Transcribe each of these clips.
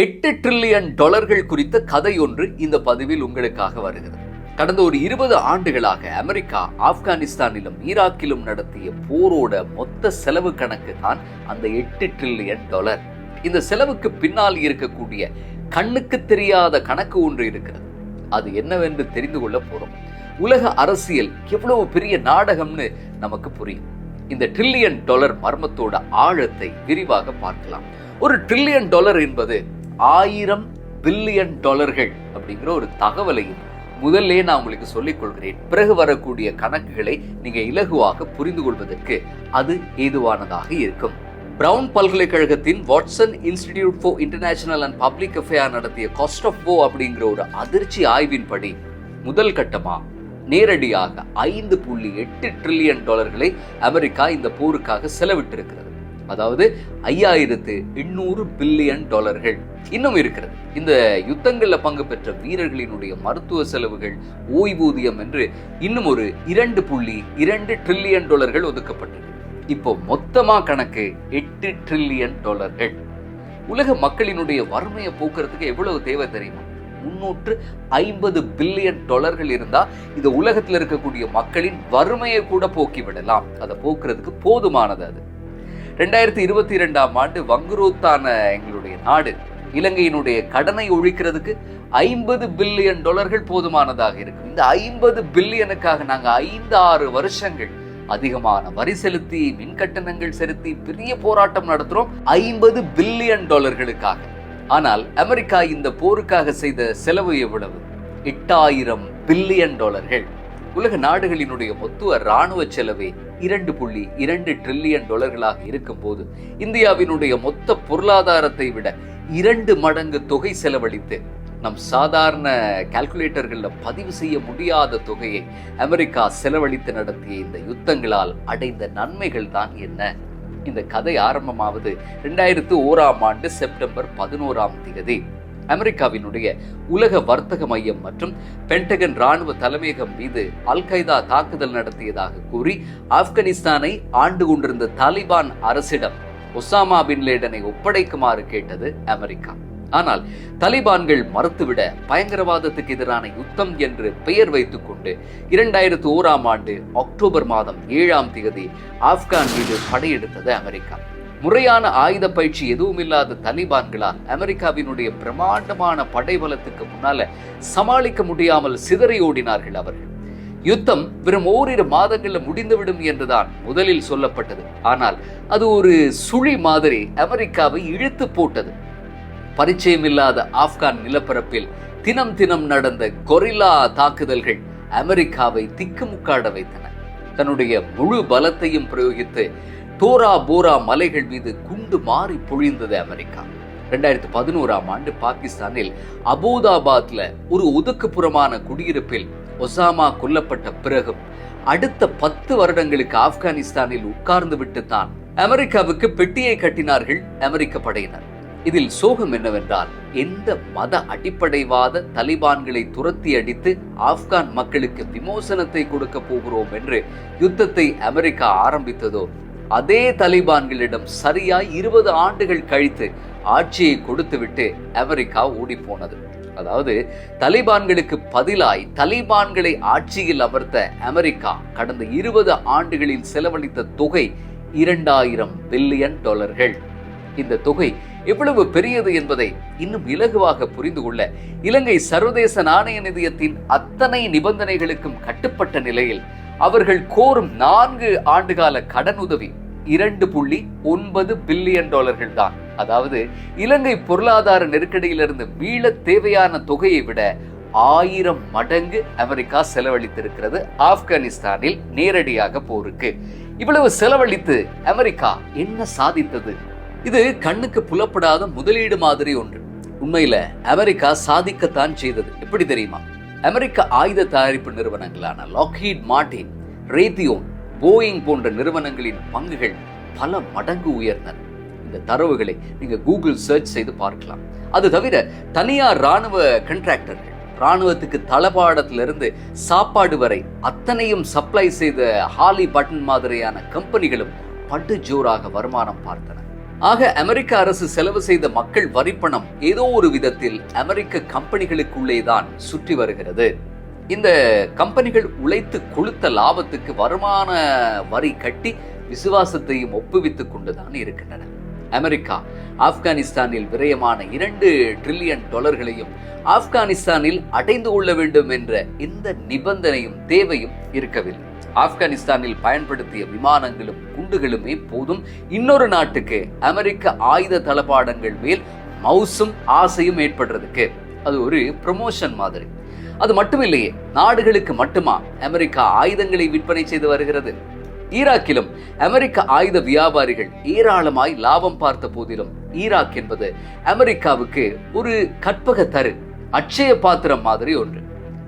எட்டு ட்ரில்லியன் டாலர்கள் குறித்த கதை ஒன்று இந்த பதிவில் உங்களுக்காக வருகிறது. கடந்த ஒரு இருபது ஆண்டுகளாக அமெரிக்கா ஆப்கானிஸ்தானிலும் ஈராக்கிலும் நடத்திய போரோட மொத்த செலவு கணக்கு தான் அந்த எட்டு ட்ரில்லியன் டாலர் இந்த செலவுக்கு பின்னால் இருக்கக்கூடிய கண்ணுக்கு தெரியாத கணக்கு ஒன்று இருக்கிறது. அது என்னவென்று தெரிந்து கொள்ள போறோம். உலக அரசியல் எவ்வளவு பெரிய நாடகம்னு நமக்கு புரியும். இந்த ட்ரில்லியன் டாலர் மர்மத்தோட ஆழத்தை விரிவாக பார்க்கலாம். ஒரு ட்ரில்லியன் டாலர் என்பது ஆயிரம் பில்லியன் டாலர்கள் அப்படிங்கிற ஒரு தகவலையும் முதல்ல நான் உங்களுக்கு சொல்லிக் கொள்கிறேன் பிறகு வரக்கூடிய கணக்குகளை நீங்க இலகுவாக புரிந்து கொள்வதற்கு அது ஏதுவானதாக இருக்கும். பிரவுன் பல்கலைக்கழகத்தின் Watson institute for international and public affair நடத்திய காஸ்ட் ஆஃப் போ அப்படிங்கிற ஒரு அதிர்ச்சி ஆய்வின்படி முதல் கட்டமா நேரடியாக ஐந்து புள்ளி எட்டு ட்ரில்லியன் டாலர்களை அமெரிக்கா இந்த போருக்காக செலவிட்டிருக்கிறது. அதாவது ஐயாயிரத்து எண்ணூறு பில்லியன் டாலர்கள் இன்னும் இருக்கிறது. இந்த யுத்தங்களில் பங்கு பெற்ற வீரர்களினுடைய மருத்துவ செலவுகள் ஓய்வூதியம் என்று இன்னும் ஒரு இரண்டு புள்ளி இரண்டு ட்ரில்லியன் டாலர்கள் ஒதுக்கப்பட்டது. இப்போ மொத்தமா கணக்கு எட்டு ட்ரில்லியன் டாலர்கள். உலக மக்களினுடைய வறுமையை போக்குறதுக்கு எவ்வளவு தேவை தெரியுமா? முன்னூற்று ஐம்பது பில்லியன் டாலர்கள் இருந்தா இந்த உலகத்தில் இருக்கக்கூடிய மக்களின் வறுமையை கூட போக்கிவிடலாம். அதை போக்குறதுக்கு போதுமானது அது. ரெண்டாயிரத்தி இருபத்தி இரண்டாம் ஆண்டு வங்குரோத்தான எங்களுடைய நாடு. இலங்கையினுடைய கடனை ஒழிக்கிறதுக்கு ஐம்பது பில்லியன் டாலர்கள் போதுமானதாக இருக்கும். இந்த ஐம்பது பில்லியனுக்காக நாங்க ஐந்து ஆறு வருஷங்கள் அதிகமான வரி செலுத்தி மின் கட்டணங்கள் செலுத்தி பெரிய போராட்டம் நடத்துறோம். ஐம்பது பில்லியன் டாலர்களுக்காக. ஆனால் அமெரிக்கா இந்த போருக்காக செய்த செலவு எவ்வளவு? எட்டாயிரம் பில்லியன் டாலர்கள். உலக நாடுகளினுடைய மொத்த இராணுவ செலவே இரண்டு புள்ளி இரண்டு ட்ரில்லியன் டாலர்களாக இருக்கும் போது இந்தியாவினுடைய மொத்த பொருளாதாரத்தை விட இரண்டு மடங்கு தொகை செலவழித்து நம் சாதாரண கால்குலேட்டர்களில் பதிவு செய்ய முடியாத தொகையை அமெரிக்கா செலவழித்து நடத்திய இந்த யுத்தங்களால் அடைந்த நன்மைகள் தான் என்ன? இந்த கதை ஆரம்பமாவது ரெண்டாயிரத்து ஓராம் ஆண்டு செப்டம்பர் பதினோராம் தேதி. அமெரிக்காவினுடைய உலக வர்த்தக மையம் மற்றும் பென்டகன் ராணுவ தலைமையகம் மீது அல் கைதா தாக்குதல் நடத்தியதாக கூறி ஆப்கானிஸ்தானை ஆண்டு கொண்டிருந்த தாலிபான் அரசிடம் ஒசாமா பின் லேடனை ஒப்படைக்குமாறு கேட்டது அமெரிக்கா. ஆனால் தலிபான்கள் மறுத்துவிட பயங்கரவாதத்துக்கு எதிரான யுத்தம் என்று பெயர் வைத்துக் கொண்டு இரண்டாயிரத்து ஓராம் ஆண்டு அக்டோபர் மாதம் ஏழாம் தேதி ஆப்கான் மீது படையெடுத்தது அமெரிக்கா. முறையான ஆயுத பயிற்சி எதுவும் இல்லாத தலிபான்களால் அமெரிக்காவினுடைய பிரமாண்டமான படைபலத்துக்கு முன்னால சமாளிக்க முடியாமல் சிதறி ஓடினார்கள் அவர்கள். யுத்தம் வெறும் ஓரிரு மாதங்களில் முடிந்துவிடும் என்றுதான் முதலில் சொல்லப்பட்டது. ஆனால் அது ஒரு சுழி மாதிரி அமெரிக்காவை இழுத்து போட்டது. பரிச்சயம் இல்லாத ஆப்கான் நிலப்பரப்பில் தினம் தினம் நடந்த கொரில்லா தாக்குதல்கள் அமெரிக்காவை திக்குமுக்காட வைத்தன. தன்னுடைய முழு பலத்தையும் பிரயோகித்து டோரா போரா மலைகள் மீது குண்டு மாறி பொழிந்தது அமெரிக்கா. ரெண்டாயிரத்தி பதினோராம் ஆண்டு பாகிஸ்தானில் அபோதாபாத்ல ஒரு ஒதுக்குப்புறமான குடியிருப்பில் ஒசாமா கொல்லப்பட்ட பிறகும் அடுத்த பத்து வருடங்களுக்கு ஆப்கானிஸ்தானில் உட்கார்ந்து விட்டு தான் அமெரிக்காவுக்கு பெட்டியை கட்டினார்கள் அமெரிக்க படையினர். இதில் சோகம் என்னவென்றால் எந்த மத அடிப்படைவாத தலிபான்களை துரத்தி அடித்து ஆப்கான் மக்களுக்கு விமோசனத்தை கொடுக்க போகிறோம் என்று யுத்தத்தை அமெரிக்கா ஆரம்பித்ததோ அதே தலிபான்களிடம் சரியாய் இருபது ஆண்டுகள் கழித்து ஆட்சியை கொடுத்துவிட்டு அமெரிக்கா ஓடி போனது அதாவது தலிபான்களுக்கு பதிலாய் தலிபான்களை ஆட்சியில் அமர்த்த அமெரிக்கா கடந்த இருபது ஆண்டுகளில் செலவழித்த தொகை இரண்டாயிரம் பில்லியன் டாலர்கள். இந்த தொகை எவ்வளவு பெரியது என்பதை இன்னும் இலகுவாக புரிந்து கொள்ள இலங்கை சர்வதேச நாணய நிதியத்தின் அத்தனை நிபந்தனைகளுக்கும் கட்டுப்பட்ட நிலையில் அவர்கள் கோரும் நான்கு ஆண்டுகால கடன் உதவி இரண்டு புள்ளி ஒன்பது பில்லியன் டாலர்கள் தான். அதாவது இலங்கை பொருளாதார நெருக்கடியிலிருந்து மீள தேவையான தொகையை விட ஆயிரம் மடங்கு அமெரிக்கா செலவழித்திருக்கிறது ஆப்கானிஸ்தானில் நேரடியாக போருக்கு. இவ்வளவு செலவழித்து அமெரிக்கா என்ன சாதித்தது? இது கண்ணுக்கு புலப்படாத முதலீடு மாதிரி ஒன்று. உண்மையில அமெரிக்கா சாதிக்கத்தான் செய்தது. எப்படி தெரியுமா? அமெரிக்க ஆயுத தயாரிப்பு நிறுவனங்களான லாக்ஹீட் மார்டின் ரேத்தியோன் போயிங் போன்ற நிறுவனங்களின் பங்குகள் பல மடங்கு உயர்ந்தன. இந்த தரவுகளை நீங்க கூகுள் சர்ச் செய்து பார்க்கலாம். அது தவிர தனியார் ராணுவ கண்ட்ராக்டர்கள் ராணுவத்துக்கு தளபாடத்திலிருந்து சாப்பாடு வரை அத்தனையும் சப்ளை செய்த ஹாலி பட்டன் மாதிரியான கம்பெனிகளும் பட்டு ஜோராக வருமானம் பார்த்தன. ஆக அமெரிக்க அரசு செலவு செய்த மக்கள் வரிப்பணம் ஏதோ ஒரு விதத்தில் அமெரிக்க கம்பெனிகளுக்குள்ளே தான் சுற்றி வருகிறது. இந்த கம்பெனிகள் உழைத்து கொளுத்த லாபத்துக்கு வருமான வரி கட்டி விசுவாசத்தையும் ஒப்புவித்துக் கொண்டுதான் இருக்கின்றன. அமெரிக்கா ஆப்கானிஸ்தானில் விரயமான இரண்டு ட்ரில்லியன் டாலர்களையும் ஆப்கானிஸ்தானில் அடைந்து கொள்ள வேண்டும் என்ற இந்த நிபந்தனையும் தேவையும் இருக்கவில்லை. ஆப்கானிஸ்தானில் பயன்படுத்திய விமானங்களும் குண்டுகளுமே போதும். இன்னொரு நாட்டுக்கு அமெரிக்க ஆயுத தளபாடங்கள் மேல் மவுசும் ஆசையும் ஏற்படுறதுக்கு. அது ஒரு ப்ரமோஷன் மாதிரி. அது மட்டுமில்லையே நாடுகளுக்கு மட்டுமா அமெரிக்கா ஆயுதங்களை விற்பனை செய்து வருகிறது? ஈராக்கிலும் அமெரிக்க ஆயுத வியாபாரிகள் ஏராளமாய் லாபம் பார்த்த போதிலும் ஈராக் என்பது அமெரிக்காவுக்கு ஒரு கற்பக தரு அட்சய பாத்திரம் மாதிரி ஒன்று.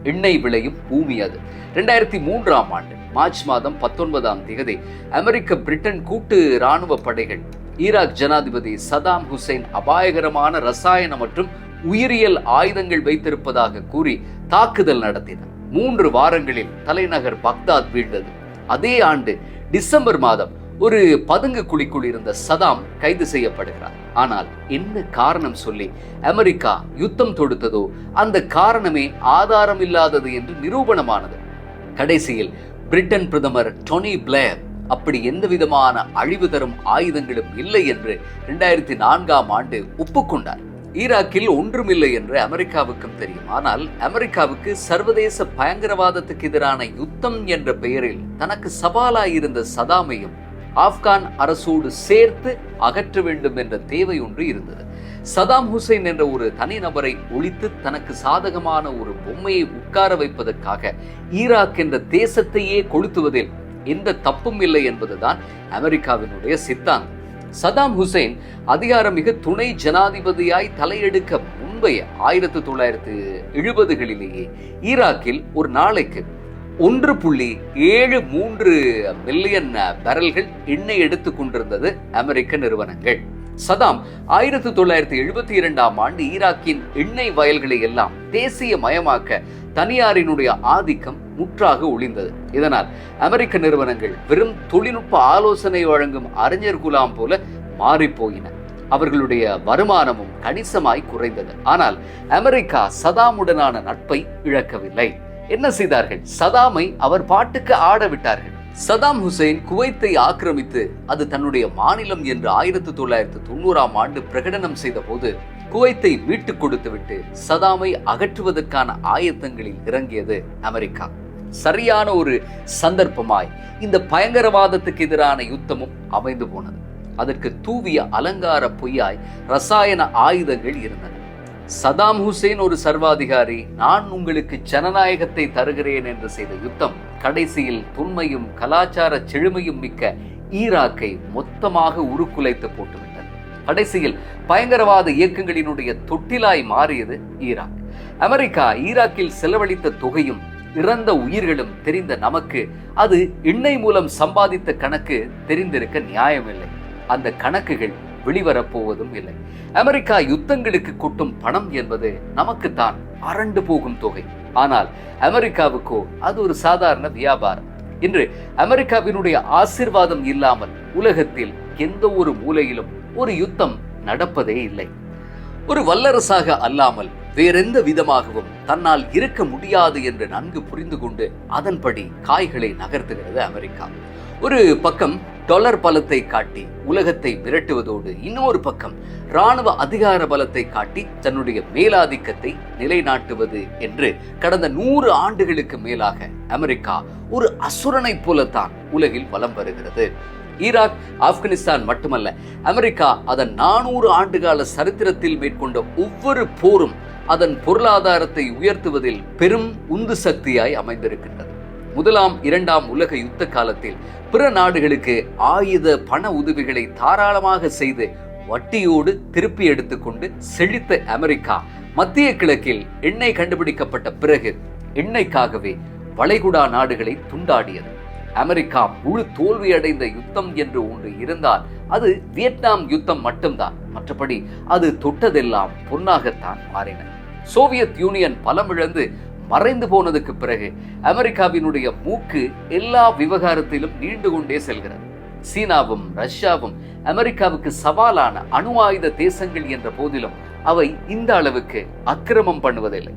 எண்ணெய் விளையும் பூமி அது. ரெண்டாயிரத்தி மூன்றாம் ஆண்டு மார்ச் மாதம் பத்தொன்பதாம் தேதி அமெரிக்க பிரிட்டன் கூட்டு இராணுவ படைகள் ஈராக் ஜனாதிபதி சதாம் ஹுசைன் அபாயகரமான ரசாயன மற்றும் உயிரியல் ஆயுதங்கள் வைத்திருப்பதாக கூறி தாக்குதல் நடத்தின மூன்று வாரங்களில் தலைநகர் பக்தாத் வீழ்ந்தது. அதே ஆண்டு டிசம்பர் மாதம் ஒரு பதுங்கு குழிக்குள் இருந்த சதாம் கைது செய்யப்படுகிறார். ஆனால் என்ன காரணம் சொல்லி அமெரிக்கா யுத்தம் தொடுத்ததோ அந்த காரணமே ஆதாரம் இல்லாதது என்று நிரூபணமானது. கடைசியில் பிரிட்டன் பிரதமர் டொனி பிளேர் அப்படி எந்த விதமான அழிவு தரும் ஆயுதங்களும் இல்லை என்று இரண்டாயிரத்தி நான்காம் ஆண்டு ஒப்புக்கொண்டார். ஈராக்கில் ஒன்றுமில்லை என்று அமெரிக்காவுக்கும் தெரியும். ஆனால் அமெரிக்காவுக்கு சர்வதேச பயங்கரவாதத்துக்கு எதிரான யுத்தம் என்ற பெயரில் தனக்கு சவாலாயிருந்த சதாமையும் ஆப்கான் அரசோடு சேர்த்து அகற்ற வேண்டும் என்ற தேவை ஒன்று இருந்தது. சதாம் ஹுசைன் என்ற ஒரு தனிநபரை ஒழித்து தனக்கு சாதகமான ஒரு பொம்மையை உட்கார வைப்பதற்காக ஈராக் என்ற தேசத்தையே கொளுத்துவதில் எந்த தப்பும் இல்லை என்பதுதான் அமெரிக்காவினுடைய சித்தாந்தம். சதாம் ஹுசைன் அதிகாரமிகு துணை ஜனாதிபதியாய் தலையெடுக்க முன்பைய ஆயிரத்தி தொள்ளாயிரத்து எழுபதுகளிலேயே ஈராக்கில் ஒரு நாளைக்கு ஒன்று புள்ளி ஏழு மூன்று மில்லியன் பேரல்கள் எண்ணெய் எடுத்துக் கொண்டிருந்தது அமெரிக்க நிறுவனங்கள். சதாம் ஆயிரத்தி தொள்ளாயிரத்தி எழுபத்தி இரண்டாம் ஆண்டு ஈராக்கின் எண்ணெய் வயல்களை எல்லாம் தேசிய மயமாக்க தனியாரினுடைய ஆதிக்கம் முற்றாக ஒளிந்தது. இதனால் அமெரிக்க நிறுவனங்கள் வெறும் தொழில்நுட்ப ஆலோசனை வழங்கும் அறிஞர் குலாம் போல மாறிப்போயின. அவர்களுடைய வருமானமும் கணிசமாய் குறைந்தது. ஆனால் அமெரிக்கா சதாமுடனான நட்பை இழக்கவில்லை. என்ன செய்தார்கள்? சதாமை அவர் பாட்டுக்கு ஆட விட்டார்கள். சதாம் ஹுசைன் குவைத்தை ஆக்கிரமித்து அது தன்னுடைய மாநிலம் என்று ஆயிரத்தி தொள்ளாயிரத்தி தொண்ணூறாம் ஆண்டு பிரகடனம் செய்த போது குவைத்தை மீட்டுக் கொடுத்துவிட்டு சதாமை அகற்றுவதற்கான ஆயத்தங்களில் இறங்கியது அமெரிக்கா. சரியான ஒரு சந்தர்ப்பமாய் இந்த பயங்கரவாதத்துக்கு எதிரான யுத்தமும் அமைந்து போனது. அதற்கு தூவிய அலங்கார பொய்யாய் ரசாயன ஆயுதங்கள் இருந்தன. சதாம் ஹுசேன் ஒரு சர்வாதிகாரி நான் உங்களுக்கு ஜனநாயகத்தை தருகிறேன் என்று செய்த யுத்தம் கடைசியில் துண்மையும் கலாச்சார செழுமையும் மிக்க ஈராக்கை மொத்தமாக உருக்குலைத்து போட்டுவிட்டது. கடைசியில் பயங்கரவாத இயக்கங்களினுடைய தொட்டிலாய் மாறியது ஈராக். அமெரிக்கா ஈராக்கில் செலவழித்த தொகையும் இறந்த உயிர்களும் தெரிந்த நமக்கு அது எண்ணெய் மூலம் சம்பாதித்த கணக்கு தெரிந்திருக்க நியாயமில்லை. அந்த கணக்குகள் வெளிவரப்போவதும் இல்லை. அமெரிக்கா யுத்தங்களுக்கு கொட்டும் பணம் என்பது நமக்குத்தான் அரண்டு போகும் தொகை. ஆனால் அமெரிக்காவுக்கோ அது ஒரு சாதாரண வியாபாரம். இன்று அமெரிக்காவினுடைய ஆசிர்வாதம் இல்லாமல் உலகத்தில் எந்த ஒரு மூலையிலும் ஒரு யுத்தம் நடப்பதே இல்லை. ஒரு வல்லரசாக அல்லாமல் வேறெந்த விதமாகவும் தன்னால் இருக்க முடியாது என்று நன்கு புரிந்து கொண்டு அதன்படி காய்களை நகர்த்துகிறது அமெரிக்கா. ஒரு பக்கம் டொலர் பலத்தை காட்டி உலகத்தை விரட்டுவதோடு இன்னொரு பக்கம் ராணுவ அதிகார பலத்தை காட்டி தன்னுடைய மேலாதிக்கத்தை நிலைநாட்டுவது என்று கடந்த நூறு ஆண்டுகளுக்கு மேலாக அமெரிக்கா ஒரு அசுரனைப் போலத்தான் உலகில் வலம் வருகிறது. ஈராக் ஆப்கானிஸ்தான் மட்டுமல்ல அமெரிக்கா அதன் நானூறு ஆண்டுகால சரித்திரத்தில் மேற்கொண்ட ஒவ்வொரு போரும் அதன் பொருளாதாரத்தை உயர்த்துவதில் பெரும் உந்து சக்தியாய் அமைந்திருக்கின்றது. முதலாம் இரண்டாம் உலக யுத்த காலத்தில் பிற நாடுகளுக்கு ஆயுத பண உதவிகளை தாராளமாக செய்து வட்டியோடு திருப்பி எடுத்துக்கொண்டு செழித்த அமெரிக்கா. மத்திய கிழக்கில் எண்ணெய் கண்டுபிடிக்கப்பட்ட பிறகு எண்ணெய்க்காகவே வளைகுடா நாடுகளை துண்டாடியது. அமெரிக்கா முழு தோல்வியடைந்த யுத்தம் என்று ஒன்று இருந்தால் அது வியட்நாம் யுத்தம் மட்டும்தான். மற்றபடி அது தொட்டதெல்லாம் பொன்னாகத்தான் மாறின. சோவியத் யூனியன் பலமிழந்து மறைந்து போனதுக்கு பிறகு அமெரிக்காவினுடைய மூக்கு எல்லா விவகாரத்திலும் நீண்டு கொண்டே செல்கிறது. சீனாவும் ரஷ்யாவும் அமெரிக்காவுக்கு சவாலான அணு ஆயுத தேசங்கள் என்ற போதிலும் அவை இந்த அளவுக்கு அக்கிரமம் பண்ணுவதில்லை.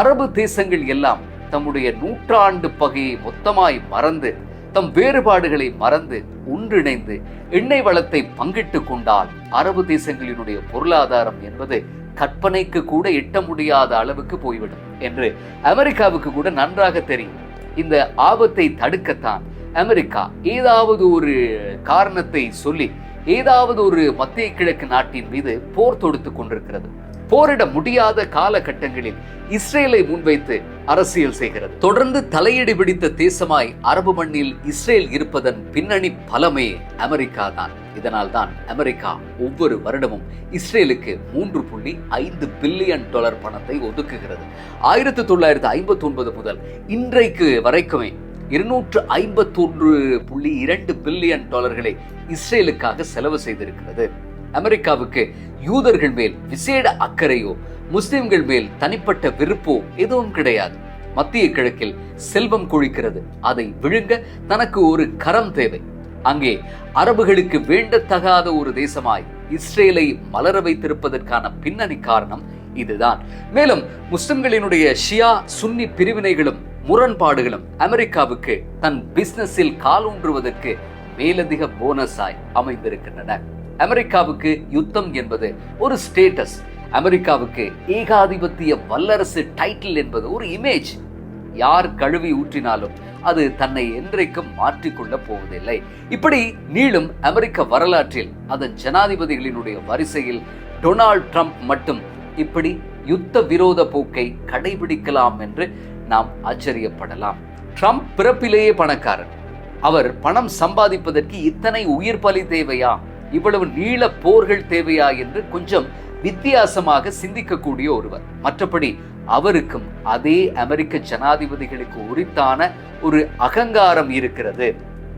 அரபு தேசங்கள் எல்லாம் தம்முடைய நூற்றாண்டு பகையை மொத்தமாய் மறந்து தம் வேறுபாடுகளை மறந்து ஒன்றிணைந்து எண்ணெய் வளத்தை பங்கிட்டு கொண்டால் அரபு தேசங்களினுடைய பொருளாதாரம் என்பது கற்பனைக்கு கூட எட்ட முடியாத அளவுக்கு போய்விடும் என்று அமெரிக்காவுக்கு கூட நன்றாக தெரியும். இந்த ஆபத்தை தடுக்கத்தான் அமெரிக்கா ஏதாவது ஒரு காரணத்தை சொல்லி ஏதாவது ஒரு மத்திய கிழக்கு நாட்டின் மீது போர் தொடுத்து கொண்டிருக்கிறது. போரிட முடியாத காலகட்டங்களில் இஸ்ரேலை முன்வைத்து அரசியல் செய்கிறது. தொடர்ந்து தலையடி பிடித்த தேசமாய் அரபு மண்ணில் இஸ்ரேல் இருப்பதன் பின்னணி பலமே அமெரிக்கா தான். இதனால் தான் அமெரிக்கா ஒவ்வொரு வருடமும் இஸ்ரேலுக்கு மூன்று புள்ளி ஐந்து பில்லியன் டாலர் பணத்தை ஒதுக்குகிறது. ஆயிரத்தி தொள்ளாயிரத்தி ஐம்பத்தி ஒன்பது முதல் இன்றைக்கு வரைக்குமே இருநூற்று ஐம்பத்தொன்று புள்ளி இரண்டு பில்லியன் டாலர்களை இஸ்ரேலுக்காக செலவு செய்திருக்கிறது. அமெரிக்காவுக்கு யூதர்கள் மேல் விசேட அக்கறையோ முஸ்லிம்கள் மேல் தனிப்பட்ட விருப்போ எதுவும் கிடையாது. மத்திய கிழக்கில் செல்வம் கொழிக்கிறது. அதை விழுங்க தனக்கு ஒரு கரம் தேவை. அங்கே அரபுகளுக்கு வேண்டத்தகாத ஒரு தேசமாய் இஸ்ரேலை மலர வைத்திருப்பதற்கான பின்னணி காரணம் இதுதான். மேலும் முஸ்லிம்களினுடைய ஷியா சுன்னி பிரிவினைகளும் முரண்பாடுகளும் அமெரிக்காவுக்கு தன் பிசினஸில் காலூன்றுவதற்கு மேலதிக போனஸாய் அமைந்திருக்கின்றன. அமெரிக்காவுக்கு யுத்தம் என்பது ஒரு ஸ்டேட்டஸ் அமெரிக்காவுக்கு ஏகாதிபத்திய வல்லரசு டைட்டில் என்பது ஒரு இமேஜ் யார் கழுவி ஊற்றினாலும் அது தன்னை என்றைக்கும் மாற்றிக்கொள்ள போவதில்லை. இப்படி நீளும் அமெரிக்க வரலாற்றில் அதன் ஜனாதிபதிகளினுடைய வரிசையில் டொனால்ட் ட்ரம்ப் மட்டும் இப்படி யுத்த விரோத போக்கை கடைபிடிக்கலாம் என்று நாம் ஆச்சரியப்படலாம். ட்ரம்ப் பிறப்பிலேயே பணக்காரர் அவர் பணம் சம்பாதிப்பதற்கு இத்தனை உயிர் பலி தேவையா? இவ்வளவு நீள போர்கள் தேவையா என்று கொஞ்சம் வித்தியாசமாக சிந்திக்கக்கூடிய ஒருவர். மற்றபடி அவருக்கும் அதே அமெரிக்க ஜனாதிபதிகளுக்கு உரித்தான ஒரு அகங்காரம் இருக்கிறது.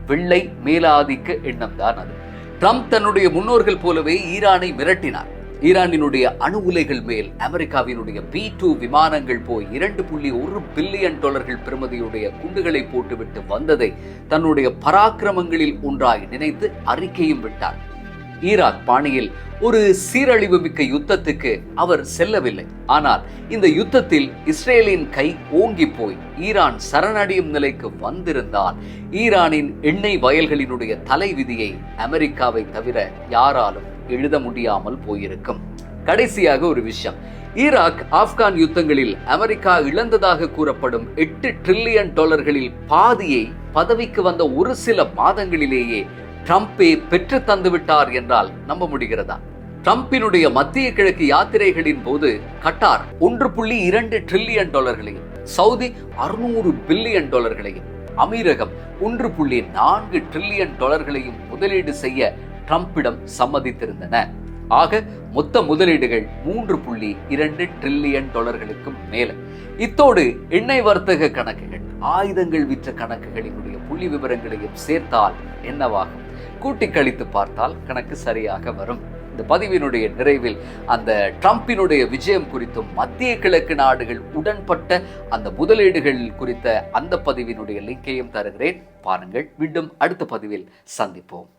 வெள்ளை மேலாதிக்க எண்ணம் தான் அது. ட்ரம்ப் தன்னுடைய முன்னோர்கள் போலவே ஈரானை மிரட்டினார். ஈரானினுடைய அணு உலைகள் மேல் அமெரிக்காவினுடைய பி டூ விமானங்கள் போய் இரண்டு புள்ளி ஒரு பில்லியன் டாலர்கள் பெறுமதியுடைய குண்டுகளை போட்டுவிட்டு வந்ததை தன்னுடைய பராக்கிரமங்களில் ஒன்றாய் நினைத்து அறிக்கையும் விட்டார். ஈராக் பாணியில் ஒரு சீரழிவு மிக்க யுத்தத்துக்கு அவர் செல்லவில்லை. ஆனால் இந்த யுத்தத்தில் இஸ்ரேலின் கை ஓங்கி போய் ஈரான் சரணடையும் நிலைக்கு வந்திருந்தால் ஈரானின் எண்ணெய் வயல்களினுடைய தலைவிதியை அமெரிக்காவை தவிர யாராலும் எழுத முடியாமல் போயிருக்கும். கடைசியாக ஒரு விஷயம். ஈராக் ஆப்கான் யுத்தங்களில் அமெரிக்கா இழந்ததாக கூறப்படும் எட்டு ட்ரில்லியன் டாலர்களில் பாதியை பதவிக்கு வந்த ஒரு சில மாதங்களிலேயே ட்ரம்பே பெற்று தந்து விட்டார் என்றால் நம்ப முடிகிறதா ட்ரம்பினுடைய மத்திய கிழக்கு யாத்திரைகளின் போது கட்டார் ஒன்று புள்ளி இரண்டு டிரில்லியன் டாலர்களையும் சவுதி அறுநூறு பில்லியன் டாலர்களையும் அமீரகம் ஒன்று புள்ளி நான்கு டிரில்லியன் டாலர்களையும் முதலீடு செய்ய ட்ரம்பிடம் சம்மதித்திருந்தன. ஆக மொத்த முதலீடுகள் மூன்று புள்ளி இரண்டு டிரில்லியன் டாலர்களுக்கும் மேல. இத்தோடு எண்ணெய் வர்த்தக கணக்குகள் ஆயுதங்கள் விற்ற கணக்குகளினுடைய புள்ளி விவரங்களையும் சேர்த்தால் என்னவாகும்? கூட்டி கழித்து பார்த்தால் கணக்கு சரியாக வரும். இந்த பதிவினுடைய நிறைவில் அந்த ட்ரம்பினுடைய விஜயம் குறித்தும் மத்திய கிழக்கு நாடுகள் உடன்பட்ட அந்த முதலீடுகள் குறித்த அந்த பதிவினுடைய லிங்கையும் தருகிறேன். பாருங்கள் மீண்டும் அடுத்த பதிவில் சந்திப்போம்.